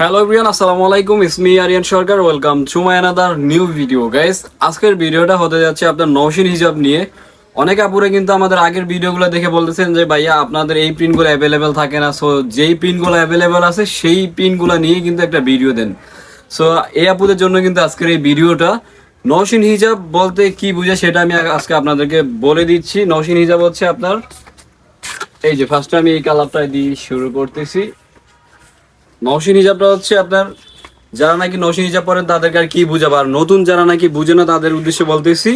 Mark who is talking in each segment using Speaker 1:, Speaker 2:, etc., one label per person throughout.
Speaker 1: Hello everyone আসসালামু আলাইকুম। Is me Aryan Sarkar welcome to my another new video guys আজকের ভিডিওটা হতে যাচ্ছে আপনার নৌশিন হিসাব নিয়ে। অনেক আপুরে কিন্তু আমাদের আগের ভিডিওগুলো দেখে বলতেছেন যে, ভাইয়া, আপনাদের এই প্রিন্টগুলো অ্যাভেলেবেল থাকে না। সো যেই প্রিন্টগুলো অ্যাভেলেবেল আছে, সেই প্রিন্টগুলো নিয়ে কিন্তু একটা ভিডিও দেন। সো এই আপুদের জন্য কিন্তু আজকের এই ভিডিওটা। নৌশিন হিজাব বলতে কি বুঝে সেটা আমি আজকে আপনাদেরকে বলে দিচ্ছি। নৌশিন হিজাব হচ্ছে আপনার এই যে ফার্স্টে আমি এই কালারটা দিয়ে শুরু করতেছি। নৌশিন হিজাবটা হচ্ছে আপনার, যারা নাকি নৌশিন হিজাব পড়েন তাদেরকে আর কি বুঝাবো? আর নতুন যারা নাকি বুঝে না, তাদের উদ্দেশ্যে বলতেছি,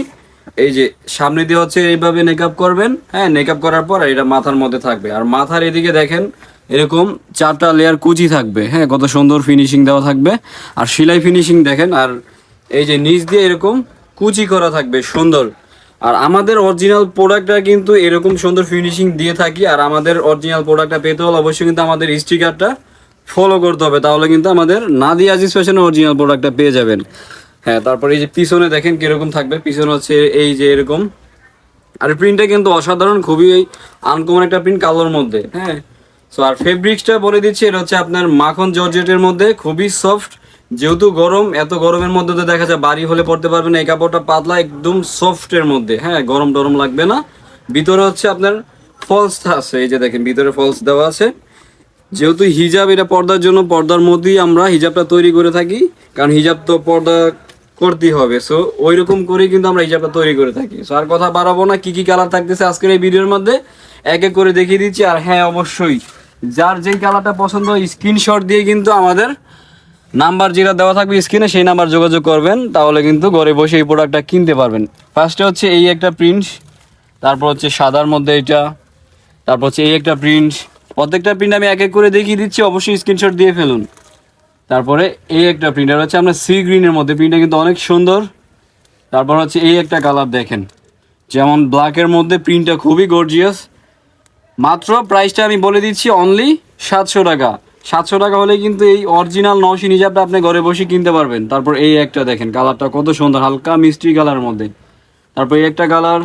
Speaker 1: এই যে সামনে দিয়ে হচ্ছে এইভাবে মেকআপ করবেন হ্যাঁ মেকআপ করার পর এটা মাথার মধ্যে থাকবে। আর মাথার এদিকে দেখেন, এরকম চারটা লেয়ার কুচি থাকবে হ্যাঁ কত সুন্দর ফিনিশিং দেওয়া থাকবে। আর সেলাই ফিনিশিং দেখেন, আর এই যে নিচ দিয়ে এরকম কুচি করা থাকবে, সুন্দর। আর আমাদের অরিজিনাল প্রোডাক্টটা কিন্তু এরকম সুন্দর ফিনিশিং দিয়ে থাকি, আর আমাদের অরিজিনাল প্রোডাক্টটা পেতে হলে অবশ্যই কিন্তু আমাদের স্টিকারটা ফলো করতে হবে, তাহলে কিন্তু আমাদের নাদি আজিজ ফ্যাশনের অরিজিনাল প্রোডাক্টটা পেয়ে যাবেন। হ্যাঁ তারপরে এই যে পিছনে দেখেন কীরকম থাকবে, পিছনে হচ্ছে এই যে এরকম। আর প্রিন্টটা কিন্তু অসাধারণ, খুবই আনকমন একটা প্রিন্ট কালোর মধ্যে হ্যাঁ। সো আর ফেব্রিক্সটা বলে দিচ্ছি, এটা হচ্ছে আপনার মাখন জর্জেটের মধ্যে, খুবই সফট যেহেতু গরম, এত গরমের মধ্যে তো দেখা যায় বাড়ি হলে পড়তে পারবেন এই কাপড়টা পাতলা, একদম সফটের মধ্যে হ্যাঁ গরম টরম লাগবে না। ভিতরে হচ্ছে আপনার ফলস আছে, এই যে দেখেন, ভিতরে ফলস দেওয়া আছে। যেহেতু হিজাব এটা পর্দার জন্য, পর্দার মধ্যেই আমরা হিজাবটা তৈরি করে থাকি, কারণ হিজাব তো পর্দা করতেই হবে। সো ওই রকম করেই কিন্তু আমরা হিজাবটা তৈরি করে থাকি। সো আর কথা বাড়াবো না, কি কি কালার থাকতেছে আজকের এই ভিডিওর মধ্যে, এক এক করে দেখিয়ে দিচ্ছি। আর হ্যাঁ অবশ্যই, যার যেই কালারটা পছন্দ স্ক্রিনশট দিয়ে কিন্তু আমাদের নাম্বার যেটা দেওয়া থাকবে স্ক্রিনে সেই নাম্বার যোগাযোগ করবেন, তাহলে কিন্তু ঘরে বসে এই প্রোডাক্টটা কিনতে পারবেন। ফার্স্টে হচ্ছে এই একটা প্রিন্ট তারপর হচ্ছে সাদার মধ্যে এটা তারপর হচ্ছে এই একটা প্রিন্ট প্রত্যেকটা প্রিন্ট আমি এক এক করে দেখিয়ে দিচ্ছি, অবশ্যই স্ক্রিনশট দিয়ে ফেলুন। তারপরে এই একটা প্রিন্ট আর হচ্ছে আপনার সি গ্রিনের মধ্যে প্রিন্টটা কিন্তু অনেক সুন্দর। তারপর হচ্ছে এই একটা কালার দেখেন। যেমন ব্ল্যাকের মধ্যে প্রিন্টটা খুবই গর্জিয়াস মাত্র প্রাইসটা আমি বলে দিচ্ছি অনলি সাতশো টাকা। সাতশো টাকা হলে কিন্তু এই অরিজিনাল নশিন হিজাবটা আপনি ঘরে বসে কিনতে পারবেন। তারপর এই একটা দেখেন কালারটা কত সুন্দর, হালকা মিষ্টি কালারের মধ্যে। তারপর এই একটা কালার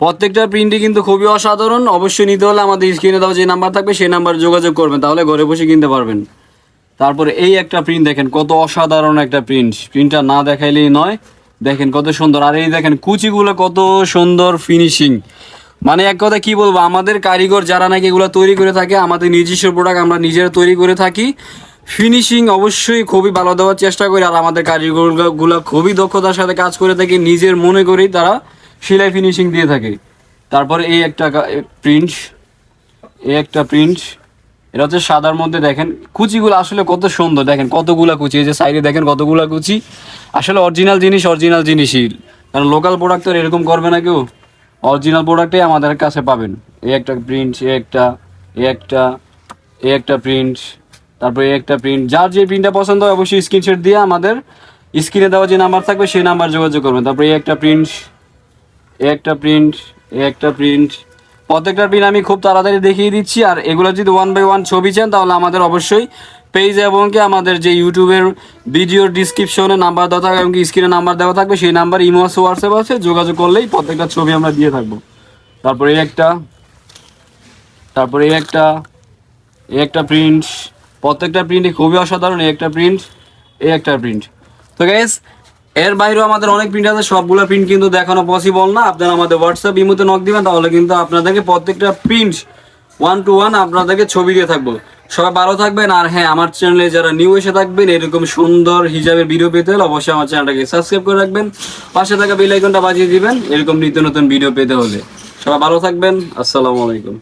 Speaker 1: প্রত্যেকটা প্রিন্টই কিন্তু খুবই অসাধারণ। অবশ্যই নিতে হলে আমাদের স্ক্রিনে দেওয়া যে নাম্বার থাকবে, সেই নাম্বার যোগাযোগ করবেন, তাহলে ঘরে বসে কিনতে পারবেন। তারপরে এই একটা প্রিন্ট দেখেন, কত অসাধারণ একটা প্রিন্ট প্রিন্টটা না দেখাইলেই নয়, দেখেন কত সুন্দর। আর এই দেখেন কুচিগুলো কত সুন্দর ফিনিশিং মানে এক কথা কি বলব, আমাদের কারিগর যারা নাকি এগুলো তৈরি করে থাকে, আমাদের নিজস্ব প্রোডাক্ট আমরা নিজেরা তৈরি করে থাকি। ফিনিশিং অবশ্যই খুবই ভালো দেওয়ার চেষ্টা করি, আর আমাদের কারিগরগুলো খুবই দক্ষতার সাথে কাজ করে থাকে, নিজের মনে করেই তারা সেলাই ফিনিশিং দিয়ে থাকে। তারপরে এই একটা প্রিন্ট এই একটা প্রিন্ট এটা হচ্ছে সাদার মধ্যে দেখেন, কুচিগুলো আসলে কত সুন্দর, দেখেন কতগুলা কুচি, এই যে সাইডে দেখেন কতগুলা কুচি। আসলে অরিজিনাল জিনিস অরিজিনাল জিনিসই। কারণ লোকাল প্রোডাক্ট তো এরকম করবে না কেউ। অরিজিনাল প্রোডাক্টই আমাদের কাছে পাবেন। এই একটা প্রিন্ট এই একটা এ একটা এ একটা প্রিন্ট তারপরে এই একটা প্রিন্ট যার যে প্রিন্টটা পছন্দ হয় অবশ্যই স্ক্রিনশট দিয়ে আমাদের স্ক্রিনে দেওয়া যে নাম্বার থাকবে, সেই নাম্বার যোগাযোগ করবেন। তারপরে এই একটা প্রিন্ট এই একটা প্রিন্ট এই একটা প্রিন্ট প্রত্যেকটা প্রিন্ট আমি খুব তাড়াতাড়ি দেখিয়ে দিচ্ছি, আর এগুলো যদি ওয়ান বাই ওয়ান ছবি চান, তাহলে আমাদের অবশ্যই পেজ এবং কি আমাদের যে ইউটিউবের ভিডিওর ডিসক্রিপশনে নাম্বার দেওয়া থাকবে এবং কি স্ক্রিনে নাম্বার দেওয়া থাকবে, সেই নাম্বার ইমো আছে হোয়াটসঅ্যাপ আছে, যোগাযোগ করলেই প্রত্যেকটা ছবি আমরা দিয়ে থাকব। তারপরে একটা তারপরে একটা একটা প্রিন্ট প্রত্যেকটা প্রিন্টই খুবই অসাধারণ একটা প্রিন্ট এই একটা প্রিন্ট তো গ্যাস এর বাইরেও আমাদের অনেক প্রিন্ট আছে, সবগুলো প্রিন্ট কিন্তু দেখানো পসিবল না। আপনারা আমাদের হোয়াটসঅ্যাপ ইমোতে নক দিবেন, তাহলে কিন্তু আপনাদেরকে প্রত্যেকটা প্রিন্ট ওয়ান টু ওয়ান আপনাদেরকে ছবি দিয়ে থাকব। সবাই ভালো থাকবেন, আর হ্যাঁ আমার চ্যানেলে যারা নিউ এসে থাকবেন, এরকম সুন্দর হিজাবের ভিডিও পেতে হলে অবশ্যই আমার চ্যানেলটাকে সাবস্ক্রাইব করে রাখবেন। পাশে থাকা বেল আইকনটা বাজিয়ে দিবেন, এরকম নিত্য নতুন ভিডিও পেতে হলে। সবাই ভালো থাকবেন, আসসালামু আলাইকুম।